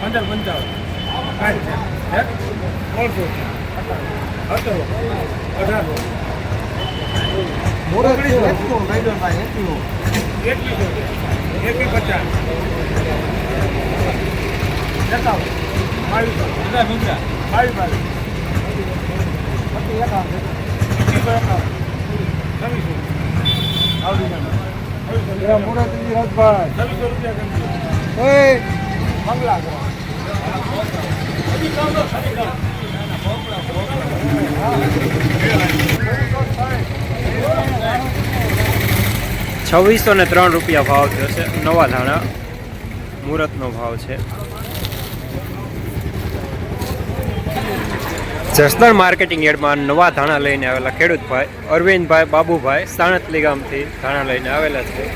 પંદર પંચાવન છે ત્રણસો એક એકવીસો એકી પચાસ. એકાવન બાવીસો બાવીસ આવડી રૂપિયા બંગલા છવ્વીસો ને ત્રણ રૂપિયા ભાવ થયો છે. નવા ધાણા. મુહૂર્તનો ભાવ છે. જસદણ માર્કેટિંગ યાર્ડમાં નવા ધાણા લઈને આવેલા ખેડૂતભાઈ અરવિંદભાઈ બાબુભાઈ સાણતલી ગામથી ધાણા લઈને આવેલા છે.